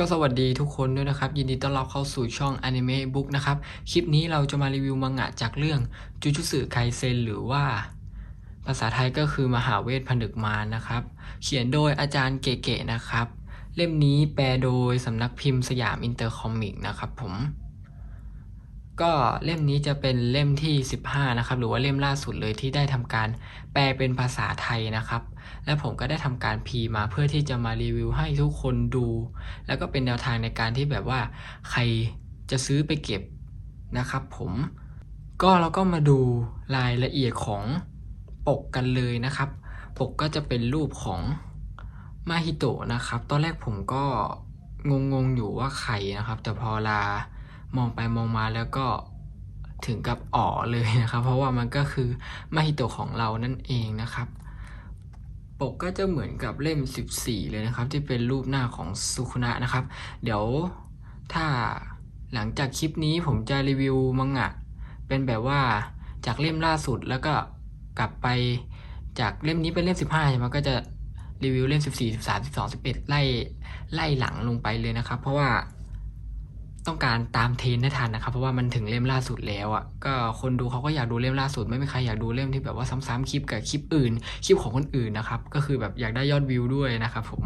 ก็สวัสดีทุกคนด้วยนะครับ ยินดีต้อนรับเข้าสู่ช่อง Anime Book นะครับ คลิปนี้เราจะมารีวิวมังงะจากเรื่องจูจูสึไคเซนหรือว่า ภาษาไทยก็คือมหาเวทผนึกมารนะครับ เขียนโดยอาจารย์เก๋ๆนะครับ เล่มนี้แปลโดยสำนักพิมพ์สยามอินเตอร์คอมิกนะครับผม ก็เล่มนี้จะเป็นเล่มที่ 15 นะครับ หรือว่าเล่มล่าสุดเลยที่ได้ทำการแปลเป็นภาษาไทยนะครับ และผมก็ได้ทำการพีมาเพื่อที่จะมารีวิวให้ทุกคนดู แล้วก็เป็นแนวทางในการที่แบบว่าใครจะซื้อไปเก็บนะครับ ผมก็เราก็มาดูรายละเอียดของปกกันเลยนะครับ ปกก็จะเป็นรูปของมาฮิโตะนะครับ ตอนแรกผมก็งงๆอยู่ว่าใครนะครับ แต่พอลา มองไปมองมาแล้วก็ถึงกับอ๋อเลยนะครับ เพราะว่ามันก็คือมาฮิโตของเรานั่นเองนะครับ ปกก็จะเหมือนกับเล่ม 14 เลยนะครับ ที่เป็นรูปหน้าของสุคุนะนะครับ เดี๋ยวถ้าหลังจากคลิปนี้ผมจะรีวิวมังงะ เป็นแบบว่าจากเล่มล่าสุดแล้วก็กลับไปจากเล่มนี้เป็นเล่ม 15ใช่ไหมก็จะรีวิวเล่ม 14 13 12 11 ไล่ไล่หลังลงไปเลยนะครับ เพราะว่า ต้องการตามเทรนด์ให้ทันนะครับ เพราะว่ามันถึงเล่มล่าสุดแล้วอะก็คนดูเขาก็อยากดูเล่มล่าสุด ไม่มีใครอยากดูเล่มที่แบบว่าซ้ำๆคลิปกับคลิปอื่น คลิปของคนอื่นนะครับ ก็คือแบบอยากได้ยอดวิวด้วยนะครับผม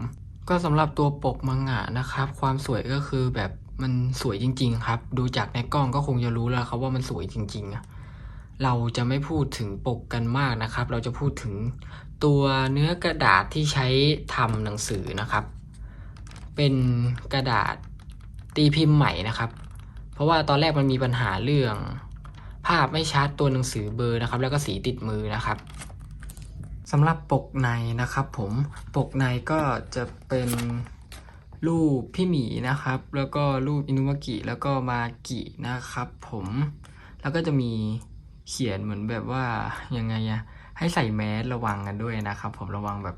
ก็สำหรับตัวปกมังงะนะครับ ความสวยก็คือแบบมันสวยจริง ๆ ครับ ดูจากในกล้องก็คงจะรู้แล้วครับว่ามันสวยจริงๆอะเราจะไม่พูดถึงปกกันมากนะครับ เราจะพูดถึงตัวเนื้อกระดาษที่ใช้ทำหนังสือนะครับ เป็นกระดาษ ตีพิมพ์ใหม่นะครับ เพราะว่าตอนแรกมันมีปัญหาเรื่อง ภาพไม่ชัดตัวหนังสือเบอร์นะครับ แล้วก็สีติดมือนะครับสำหรับปกในนะครับ ผมปกในก็จะเป็นรูปพี่หมีนะครับ แล้วก็รูปอินุมากิแล้วก็มากินะครับ ผมแล้วก็จะมีเขียนเหมือนแบบว่ายังไงอะให้ใส่แมสระวังกันด้วยนะครับ ผมระวังแบบ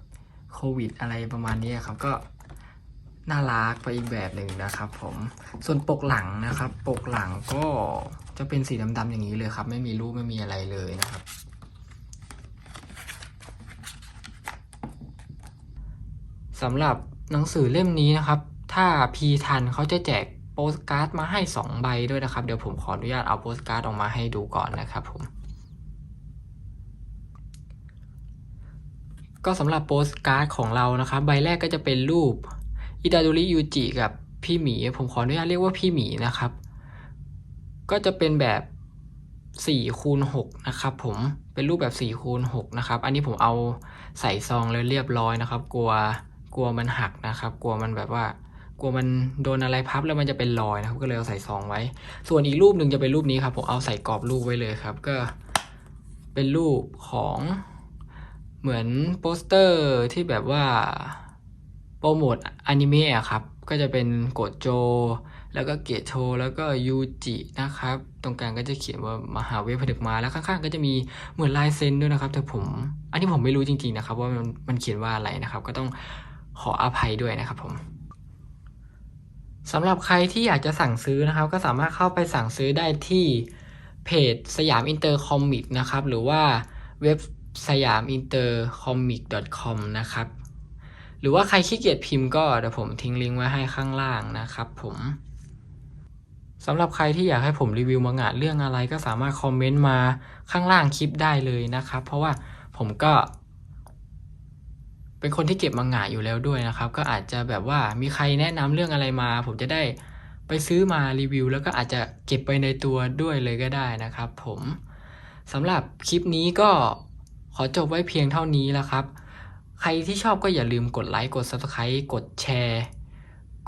โควิดอะไรประมาณนี้ครับ ก็ น่ารักไปอีกแบบหนึ่งนะครับผมส่วนปกหลังนะครับ ปกหลังก็จะเป็นสีดำๆอย่างนี้เลยครับ ไม่มีรูปไม่มีอะไรเลยนะครับ สำหรับหนังสือเล่มนี้นะครับ ถ้าพีทันเขาจะแจกโปสการ์ดมาให้ 2 ใบด้วยนะครับ เดี๋ยวผมขออนุญาตเอาโปสการ์ดออกมาให้ดูก่อนนะครับผมก็สำหรับโปสการ์ดของเรานะครับ ใบแรกก็จะเป็นรูป อิดาดุริยูจิกับพี่หมี ผมขออนุญาตเรียกว่าพี่หมีนะครับ ก็จะเป็นแบบ4คูณ6นะครับผมเป็นรูปแบบ4คูณ6นะครับ อันนี้ผมเอาใส่ซองแล้วเรียบร้อยนะครับ กลัวกลัวมันหักนะครับ กลัวมันแบบว่า กลัวมันโดนอะไรพับแล้วมันจะเป็นรอยนะครับ ก็เลยเอาใส่ซองไว้ ส่วนอีกรูปหนึ่งจะเป็นรูปนี้ครับ ผมเอาใส่กรอบรูปไว้เลยครับ ก็เป็นรูปของเหมือนโปสเตอร์ที่แบบว่า ปรโมทอนิเมะครับ ก็จะเป็นโกโจ แล้วก็เกโชแล้วก็ยูจินะครับ ตรงกลางก็จะเขียนว่ามหาเวทผนึกมา แล้วข้างๆ ก็จะมีเหมือนลายเซ็นด้วยนะครับ แต่ผม อันนี้ผมไม่รู้จริงๆนะครับ ว่ามันมันเขียนว่าอะไรนะครับ ก็ต้องขออภัยด้วยนะครับผมสำหรับใครที่อยากจะสั่งซื้อนะครับ ก็สามารถเข้าไปสั่งซื้อได้ที่เพจสยามอินเตอร์คอมิกนะครับ หรือว่าเว็บสยามอินเตอร์คอมิก .com นะครับ หรือว่าใครขี้เกียจพิมพ์ก็เดี๋ยวผมทิ้งลิงก์ไว้ให้ข้างล่างนะครับผมสำหรับใครที่อยากให้ผมรีวิวมังงะเรื่องอะไรก็สามารถคอมเมนต์มาข้างล่างคลิปได้เลยนะครับ เพราะว่าผมก็ เป็นคนที่เก็บมังงะอยู่แล้วด้วยนะครับ ก็อาจจะแบบว่ามีใครแนะนำเรื่องอะไรมา ผมจะได้ไปซื้อมารีวิว แล้วก็อาจจะเก็บไปในตัวด้วยเลยก็ได้นะครับ ผมสำหรับคลิปนี้ก็ขอจบไว้เพียงเท่านี้แล้วครับ ใครที่ชอบก็อย่าลืมกดไลค์กด Subscribe กดแชร์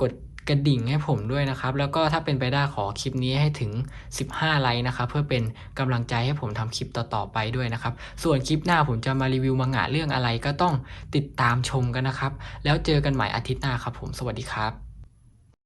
กดกระดิ่งให้ผมด้วยนะครับ แล้วก็ถ้าเป็นไปได้ขอคลิปนี้ให้ถึง 15 ไลค์นะครับเพื่อเป็นกำลังใจให้ผมทำคลิปต่อๆไปด้วยนะครับ ส่วนคลิปหน้าผมจะมารีวิวมังงะเรื่องอะไรก็ต้องติดตามชมกันนะครับ แล้วเจอกันใหม่อาทิตย์หน้าครับผมสวัสดีครับ